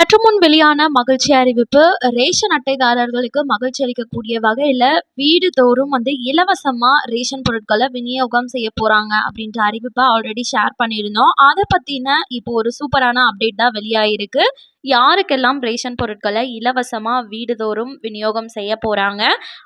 சற்று முன் வெளியான மகிழ்ச்சி அறிவிப்பு ரேஷன் அட்டைதாரர்களுக்கு மகிழ்ச்சி அளிக்கக்கூடிய வகையில் வீடுதோறும் வந்து இலவசமாக ரேஷன் பொருட்களை விநியோகம் செய்ய போகிறாங்க அப்படின்ற அறிவிப்பை ஆல்ரெடி ஷேர் பண்ணியிருந்தோம். அதை பற்றின இப்போ ஒரு சூப்பரான அப்டேட் தான் வெளியாயிருக்கு. யாருக்கெல்லாம் ரேஷன் பொருட்களை இலவசமாக வீடுதோறும் விநியோகம் செய்ய போகிறாங்க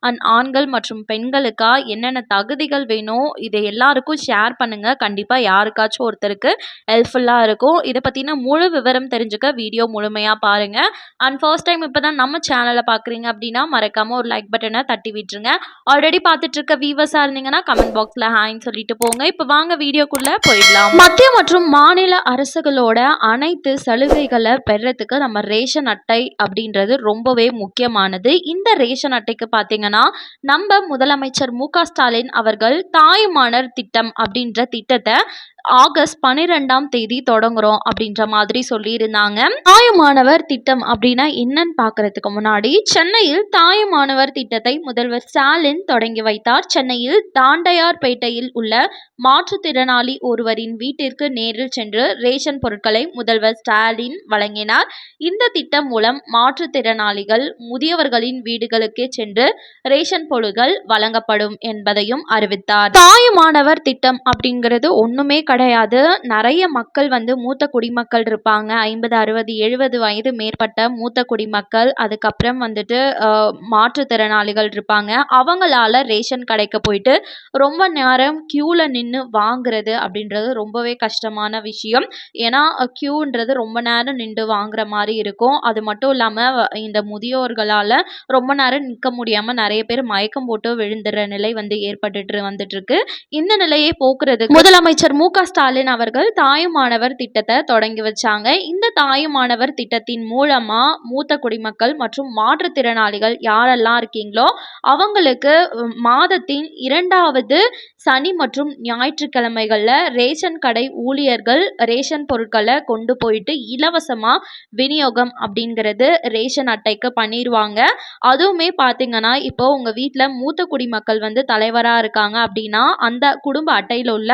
அண்ட் ஆண்கள் மற்றும் பெண்களுக்கா என்னென்ன தகுதிகள் வேணும்? இதை எல்லாருக்கும் ஷேர் பண்ணுங்கள் கண்டிப்பாக யாருக்காச்சும் ஒருத்தருக்கு ஹெல்ப்ஃபுல்லாக இருக்கும். இதை பற்றின முழு விவரம் தெரிஞ்சுக்க வீடியோ முழுமையாக பாருங்கள் அண்ட் ஃபர்ஸ்ட் டைம் இப்போ தான் நம்ம சேனலை பார்க்குறீங்க அப்படின்னா மறக்காமல் ஒரு லைக் பட்டனை தட்டி விட்டுருங்க. ஆல்ரெடி பார்த்துட்டு இருக்க வீவர்ஸாக இருந்தீங்கன்னா கமெண்ட் பாக்ஸில் ஹாய்ன்னு சொல்லிட்டு போங்க. இப்போ வாங்க வீடியோக்குள்ளே போயிடலாம். மத்திய மற்றும் மாநில அரசுகளோட அனைத்து சலுகைகளை பெறத்துக்கு நம்ம ரேஷன் அட்டை அப்படின்றது ரொம்பவே முக்கியமானது. இந்த ரேஷன் அட்டைக்கு பார்த்தீங்கன்னா நம்ம முதலமைச்சர் மு க ஸ்டாலின் அவர்கள் தாயுமானர் திட்டம் அப்படின்ற திட்டத்தை ஆகஸ்ட் பன்னிரெண்டாம் தேதி தொடங்குறோம் அப்படின்ற மாதிரி சொல்லியிருந்தாங்க. தாயுமானவர் திட்டம் அப்படின்னா என்னன்னு பார்க்கறதுக்கு முன்னாடி சென்னையில் தாயுமானவர் திட்டத்தை முதல்வர் ஸ்டாலின் தொடங்கி வைத்தார். சென்னையில் தாண்டையார்பேட்டையில் உள்ள மாற்றுத்திறனாளி ஒருவரின் வீட்டிற்கு நேரில் சென்று ரேஷன் பொருட்களை முதல்வர் ஸ்டாலின் வழங்கினார். இந்த திட்டம் மூலம் மாற்றுத்திறனாளிகள் முதியவர்களின் வீடுகளுக்கே சென்று ரேஷன் பொருட்கள் வழங்கப்படும் என்பதையும் அறிவித்தார். தாயுமானவர் திட்டம் அப்படிங்கிறது ஒன்றுமே கிடையாது. நிறைய மக்கள் வந்து மூத்த குடிமக்கள் இருப்பாங்க. ஐம்பது அறுபது எழுபது வயது மேற்பட்ட மூத்த குடிமக்கள். அதுக்கப்புறம் வந்துட்டு மாற்றுத்திறனாளிகள் இருப்பாங்க. அவங்களால ரேஷன் கடைக்கு போயிட்டு ரொம்ப நேரம் க்யூவில் நின்று வாங்குறது அப்படின்றது ரொம்பவே கஷ்டமான விஷயம். ஏன்னா க்யூன்றது ரொம்ப நேரம் நின்று வாங்குற மாதிரி இருக்கும். அது மட்டும் இல்லாமல் இந்த முதியோர்களால் ரொம்ப நேரம் நிற்க முடியாமல் நிறைய பேர் மயக்கம் போட்டு விழுந்துடுற நிலை வந்து ஏற்பட்டுட்டு வந்துட்டு இருக்கு. இந்த நிலையை போக்குறதுக்கு முதலமைச்சர் மு க ஸ்டாலின் அவர்கள் தாயுமானவர் திட்டத்தை தொடங்கி வச்சாங்க. இந்த தாயுமானவர் திட்டத்தின் மூலமா மூத்த குடிமக்கள் மற்றும் மாற்றுத்திறனாளிகள் யாரெல்லாம் இருக்கீங்களோ அவங்களுக்கு மாதத்தின் இரண்டாவது சனி மற்றும் ஞாயிற்றுக்கிழமைகளில் ரேஷன் கடை ஊழியர்கள் ரேஷன் பொருட்களை கொண்டு போயிட்டு இலவசமாக விநியோகம் அப்படிங்கிறது ரேஷன் அட்டைக்கு பண்ணிடுவாங்க அதுவுமே பார்த்தீங்கன்னா இப்போ உங்கள் வீட்டில் மூத்த குடிமக்கள் வந்து தலைவராக இருக்காங்க அப்படின்னா அந்த குடும்ப அட்டையில் உள்ள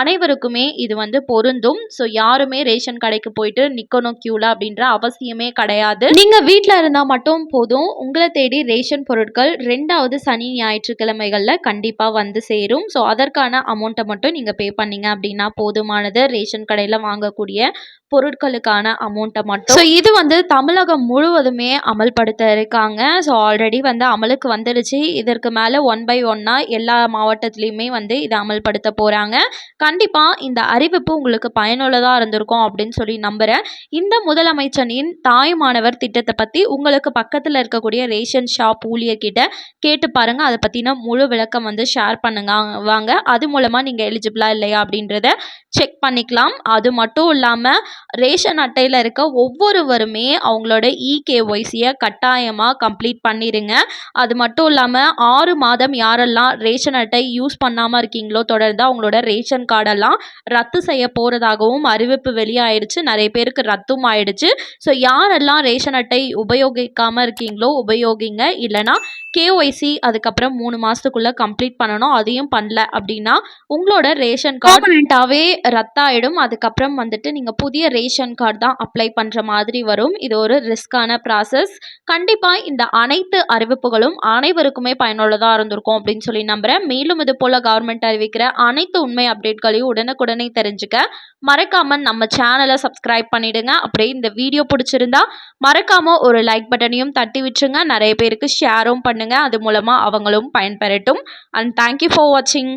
அனைவருக்குமே இது வந்து பொருந்தும். ஸோ யாருமே ரேஷன் கடைக்கு போயிட்டு நிற்கணும் க்யூவில் அப்படின்ற அவசியமே கிடையாது. நீங்கள் வீட்டில் இருந்தால் மட்டும் போதும். உங்களை தேடி ரேஷன் பொருட்கள் ரெண்டாவது சனி ஞாயிற்றுக்கிழமைகளில் கண்டிப்பாக வந்து சேரும். ஸோ அதற்கான அமௌண்ட்டை மட்டும் நீங்கள் பே பண்ணீங்க அப்படின்னா போதுமானது. ரேஷன் கடையில் வாங்கக்கூடிய பொருட்களுக்கான அமௌண்ட்டை மட்டும். ஸோ இது வந்து தமிழகம் முழுவதுமே அமல்படுத்த இருக்காங்க ஸோ ஆல்ரெடி வந்து அமலுக்கு வந்துருச்சு. இதற்கு மேலே ஒன் பை ஒன்னாக எல்லா மாவட்டத்துலேயுமே வந்து இதை அமல்படுத்த போகிறாங்க கண்டிப்பாக இந்த அறிவிப்பு உங்களுக்கு பயனுள்ளதாக இருந்திருக்கும் அப்படின்னு சொல்லி நம்புகிறேன் இந்த முதலமைச்சனின் தாய் மாணவர் திட்டத்தை பற்றி உங்களுக்கு பக்கத்தில் இருக்கக்கூடிய ரேஷன் ஷாப் ஊழியர்கிட்ட கேட்டு பாருங்கள் அதை பற்றின முழு விளக்கம் வந்து ஷேர் பண்ணுங்க. வாங்க. அது மூலமாக நீங்கள் எலிஜிபிளாக இல்லையா அப்படின்றத செக் பண்ணிக்கலாம். அது மட்டும் இல்லாமல் ரேஷன் அட்டையில் இருக்க ஒவ்வொருவருமே அவங்களோட இகேஒய்சியை கட்டாயமாக கம்ப்ளீட் பண்ணிடுங்க அது மட்டும் இல்லாமல் ஆறு மாதம் யாரெல்லாம் ரேஷன் அட்டை யூஸ் பண்ணாமல் இருக்கீங்களோ தொடர்ந்து அவங்களோட ரேஷன் கார்டெல்லாம் ரத்து செய்ய போகிறதாகவும் அறிவிப்பு வெளியாயிடுச்சு. நிறைய பேருக்கு ரத்தும் ஆயிடுச்சு. ஸோ யாரெல்லாம் ரேஷன் அட்டை உபயோகிக்காமல் இருக்கீங்களோ உபயோகிங்க. இல்லைனா கேஒய்சி அதுக்கப்புறம் மூணு மாதத்துக்குள்ளே கம்ப்ளீட் பண்ணணும். அதையும் பண்ணல அப்படின்னா உங்களோட ரேஷன் கார்டு பர்மனெண்ட்டாகவே ரத்தாயிடும். அதுக்கப்புறம் வந்துட்டு நீங்கள் புதிய ரேஷன் கார்டு தான் அப்ளை பண்ணுற மாதிரி வரும். இது ஒரு ரிஸ்க்கான ப்ராசஸ் கண்டிப்பாக இந்த அனைத்து அறிவிப்புகளும் அனைவருக்குமே பயனுள்ளதாக இருந்திருக்கும் அப்படின்னு சொல்லி நம்புகிறேன் மேலும் இது போல் கவர்மெண்ட் அறிவிக்கிற அனைத்து உண்மை அப்டேட்களையும் உடனுக்குடனே தெரிஞ்சுக்க மறக்காமல் நம்ம சேனலை சப்ஸ்கிரைப் பண்ணிவிடுங்க அப்படியே இந்த வீடியோ பிடிச்சிருந்தா மறக்காமல் ஒரு லைக் பட்டனையும் தட்டி விட்டுருங்க. நிறைய பேருக்கு ஷேரும் பண்ணுங்கள் அது மூலமாக அவங்களும் பயன்பெறட்டும். அண்ட் தேங்க்யூ ஃபார் வாட்சிங்